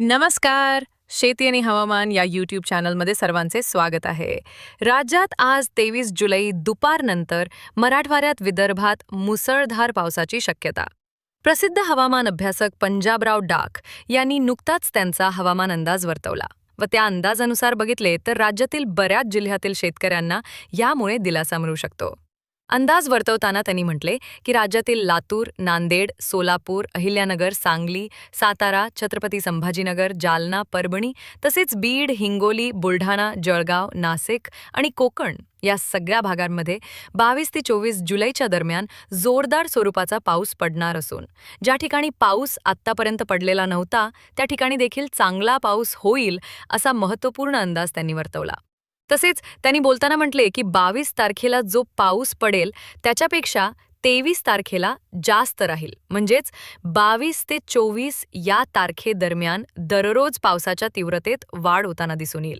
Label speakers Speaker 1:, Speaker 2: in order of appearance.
Speaker 1: नमस्कार. शेती आणि हवामान या यूट्यूब चॅनलमध्ये सर्वांचे स्वागत आहे. राज्यात आज तेवीस जुलै दुपारनंतर मराठवाड्यात विदर्भात मुसळधार पावसाची शक्यता. प्रसिद्ध हवामान अभ्यासक पंजाबराव डाक यांनी नुकताच त्यांचा हवामान अंदाज वर्तवला व त्या अंदाजानुसार बघितले तर राज्यातील बऱ्याच जिल्ह्यातील शेतकऱ्यांना यामुळे दिलासा मिळू शकतो. अंदाज वर्तवताना त्यांनी म्हटले की राज्यातील लातूर नांदेड सोलापूर अहिल्यानगर सांगली सातारा छत्रपती संभाजीनगर जालना परभणी तसेच बीड हिंगोली बुलढाणा जळगाव नाशिक आणि कोकण या सगळ्या भागांमध्ये बावीस ते चोवीस जुलैच्या दरम्यान जोरदार स्वरूपाचा पाऊस पडणार असून ज्या ठिकाणी पाऊस आत्तापर्यंत पडलेला नव्हता त्या ठिकाणी देखील चांगला पाऊस होईल असा महत्त्वपूर्ण अंदाज त्यांनी वर्तवला. तसेच त्यांनी बोलताना म्हटले की बावीस तारखेला जो पाऊस पडेल त्याच्यापेक्षा तेवीस तारखेला जास्त राहील. म्हणजेच बावीस ते चोवीस या तारखेदरम्यान दररोज पावसाच्या तीव्रतेत वाढ होताना दिसून येईल.